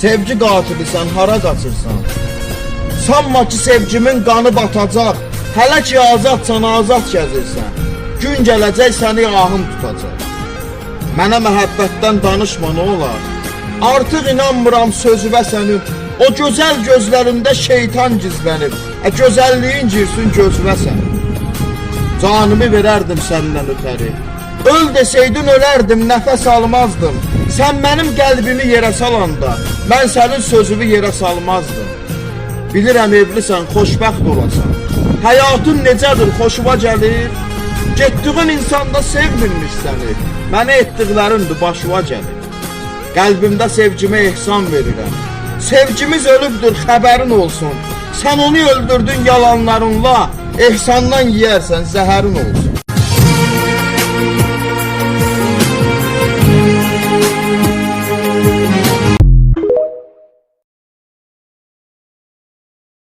Sevgi qatilisən, hara qaçırsan? Sanma ki sevgimin qanı batacaq. Hələ ki azadsan, azad gəzirsən. Gün gələcək səni ahım tutacaq. Mənə məhəbbətdən danışma nə olar? Artıq inanmıram sözüvə sənin. O gözəl gözlərində şeytan gizlənib. E gözəlliyin girsin gözünə sənin. Canımı verərdim səndən ötəri. Öl desəydin ölərdim, nəfəs almazdım. Sən mənim qəlbimi yerə salanda, mən sənin sözünü yerə salmazdım. Bilirəm evlisən, xoşbəxt olasan. Həyatın necədir, xoşuma gəlir? Getdiyin insanda sevmirmiş səni. Mənə etdiklərindir, başıma gəlir. Qəlbimdə sevgimə ehsan verirəm. Sevgimiz ölübdür, xəbərin olsun. Sən onu öldürdün yalanlarınla, ehsandan yeyərsən, zəhərin olsun.